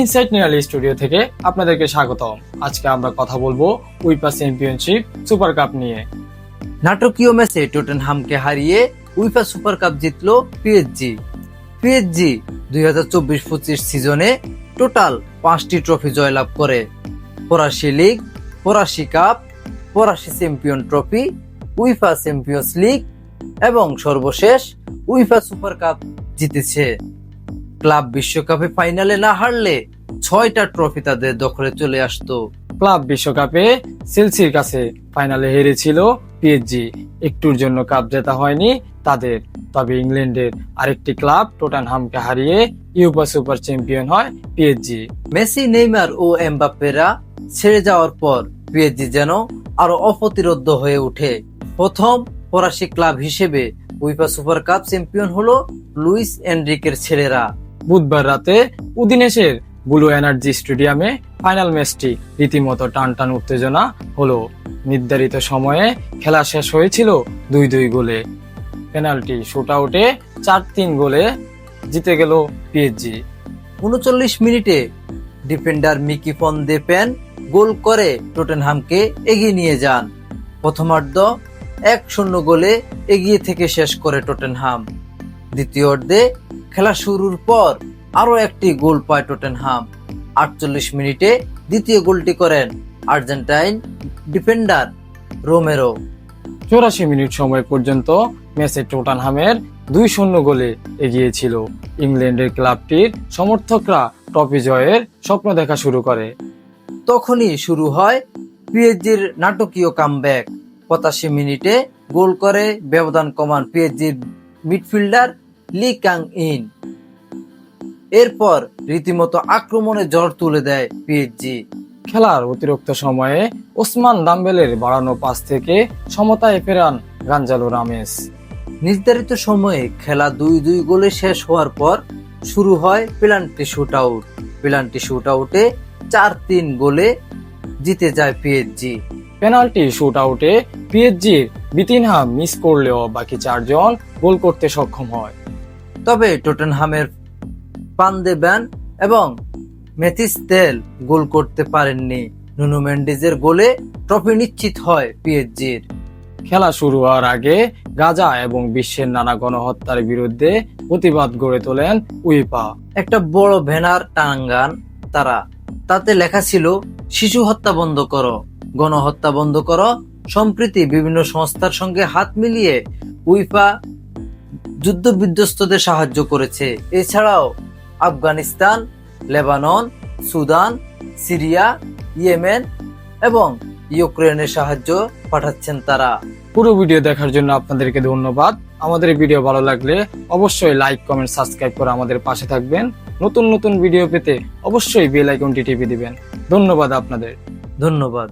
Insight নিরালি studio থেকে আপনাদেরকে স্বাগতম। আজকে আমরা কথা বলব উইপা চ্যাম্পিয়নশিপ সুপার কাপ নিয়ে। নাটকীয় ম্যাচে টটেনহামকে হারিয়ে উইফা সুপার কাপ জিতলো পিএসজি পিএসজি দুই হাজার চব্বিশ পঁচিশ সিজনে টোটাল পাঁচটি ট্রফি জয়লাভ করে। ফরাসি লিগ, ফরাসি কাপ, ফরাসি champion trophy UEFA champions league এবং সর্বশেষ উইফা সুপার কাপ জিতেছে। ক্লাব বিশ্বকাপে ফাইনালে না হারলে ছয়টা ট্রফি তাদের দখলে চলে আসতো। ক্লাব বিশ্বকাপে চেলসির কাছে ফাইনালে হেরেছিল পিএসজি। একটুর জন্য কাপ জেতা হয়নি তাদের। তবে ইংল্যান্ডের আরেকটি ক্লাব টোটানহামকে হারিয়ে ইউপা সুপার চ্যাম্পিয়ন হয় পিএসজি। মেসি নেইমার ও এমবাপ্পেরা ছেড়ে যাওয়ার পর পিএসজি যেন আরও অপ্রতিরোধ্য হয়ে ওঠে। প্রথম ফরাসি ক্লাব হিসেবে উইফা সুপার কাপ চ্যাম্পিয়ন হলো লুইস এন্ড্রিকের ছেলেরা। বুধবার রাতে উদিনেশের ব্লু এনার্জি স্টেডিয়ামে ফাইনাল ম্যাচটি রীতিমতো টান টান উত্তেজনা হলো। নির্ধারিত সময়ে খেলা শেষ হয়েছিল দুই দুই গোলে। পেনাল্টি শুট আউটে চার তিন গোলে জিতে গেল পিএসজি উনচল্লিশ মিনিটে defender Micky de Ven goal করে টোটেনহামকে এগিয়ে নিয়ে যান। প্রথমার্ধ এক শূন্য গোলে এগিয়ে থেকে শেষ করে টোটেনহাম। দ্বিতীয় অর্ধে খেলা শুরুর পর আরও একটি গোল পায় টটেনহাম। আটচল্লিশ মিনিটে দ্বিতীয় গোলটি করেন আর্জেন্টাইন ডিফেন্ডার রোমেরো। চৌরাশি মিনিট সময় পর্যন্ত ম্যাচে টোটানহামের দুই শূন্য গোলে এগিয়ে ছিল। ইংল্যান্ডের ক্লাবটির সমর্থকরা ট্রফি জয়ের স্বপ্ন দেখা শুরু করে। তখনই শুরু হয় পিএসজির নাটকীয় কামব্যাক। পঁচাশি মিনিটে গোল করে ব্যবধান কমান পিএসজির মিডফিল্ডার লি কাং ইন। এরপর রীতিমতো আক্রমণে ঝড় তুলে দেয় পিএসজি খেলার অতিরিক্ত সময়ে ওসমান দাম্বেলের বাড়ানো পাস থেকে সমতায় ফেরান গাঞ্জালো রামেস। নির্ধারিত সময়ে খেলা দুই দুই গোলে শেষ হওয়ার পর শুরু হয় penalty shoot out penalty shoot আউটে চার তিন গোলে জিতে যায় পিএসজি পেনাল্টি শুট আউটে পিএসজির বিতিনহাম মিস করলেও বাকি চারজন গোল করতে সক্ষম হয়। তবে টটেনহামের পান্দে ব্যান এবং মেথিস তেল গোল করতে পারেননি। নুনো মেন্ডিজের গোলে ট্রফি নিশ্চিত হয় পিএসজির। খেলা শুরু হওয়ার আগে গাজা এবং বিশ্বের নানা গণহত্যার বিরুদ্ধে প্রতিবাদ গড়ে তোলেন উইপা একটা বড় ব্যানার টাঙ্গান তারা। তাতে লেখা ছিল শিশু হত্যা বন্ধ করো গণহত্যা বন্ধ করো সম্প্রতি বিভিন্ন সংস্থার সঙ্গে হাত মিলিয়ে উইফা যুদ্ধ বিধ্বস্তদের সাহায্য করেছে। এছাড়াও Afghanistan Lebanon Sudan Syria Yemen এবং ইউক্রেনের সাহায্য পাঠাচ্ছেন তারা। পুরো ভিডিও দেখার জন্য আপনাদেরকে ধন্যবাদ। আমাদের ভিডিও ভালো লাগলে অবশ্যই লাইক কমেন্ট সাবস্ক্রাইব করে আমাদের পাশে থাকবেন। নতুন নতুন ভিডিও পেতে অবশ্যই বেল আইকনটি টিপে দিবেন। ধন্যবাদ আপনাদের। ধন্যবাদ।